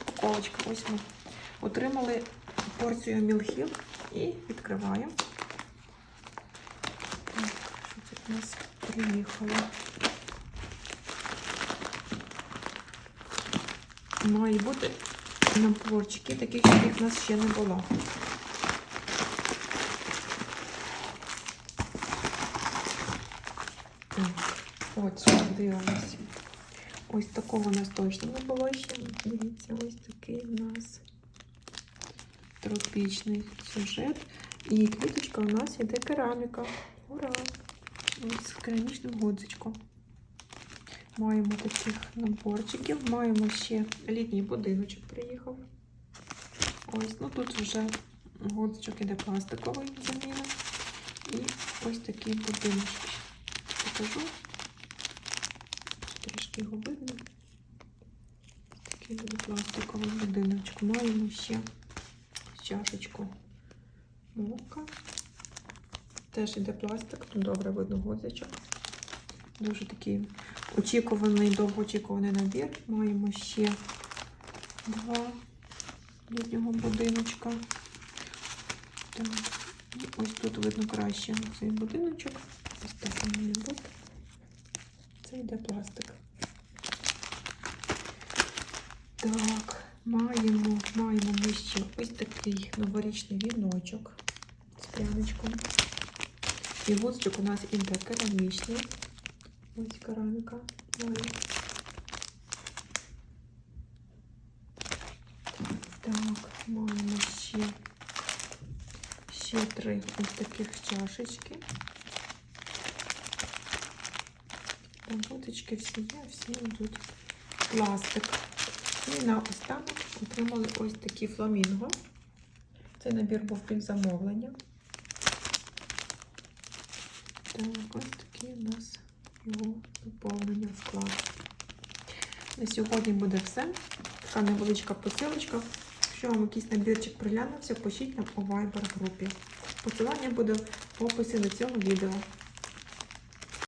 упаковочка. Ось ми отримали порцію мілхіл і відкриваємо. Так, що це в нас приїхало? Має бути наборчики, таких, яких в нас ще не було. Так, от дивимося. Ось такого у нас точно не було ще. Дивіться, ось такий у нас тропічний сюжет. І квіточка у нас іде кераміка. Ура! Ось з керамічним годзичком. Маємо таких наборчиків. Маємо ще літній будиночок приїхав. Ось, ну тут вже годзичок іде пластиковий заміна. І ось такий будиночок. Покажу. Його видно. Такий буде пластиковий будиночок. Маємо ще чашечку мока. Теж іде пластик, тут добре видно годзичок. Дуже такий очікуваний, довгоочікуваний набір. Маємо ще два літнього будиночка. Так. Ось тут видно краще цей будиночок. Ось так він бути. Це йде пластик. Так, маємо, маємо ми ще ось такий новорічний віночок з пряничком. І гудзичок у нас іде керамічний. Ось кераміка. Так, маємо ще, ще три ось таких чашечки. Там водички всі є, всі йдуть пластик. І на останок отримали ось такі фламінго. Цей набір був під замовлення. Так, ось такий у нас його доповнення склад. На сьогодні буде все. Така невеличка посилочка. Якщо вам якийсь набірчик приглянувся, пишіть нам у Viber групі. Посилання буде в описі до цього відео.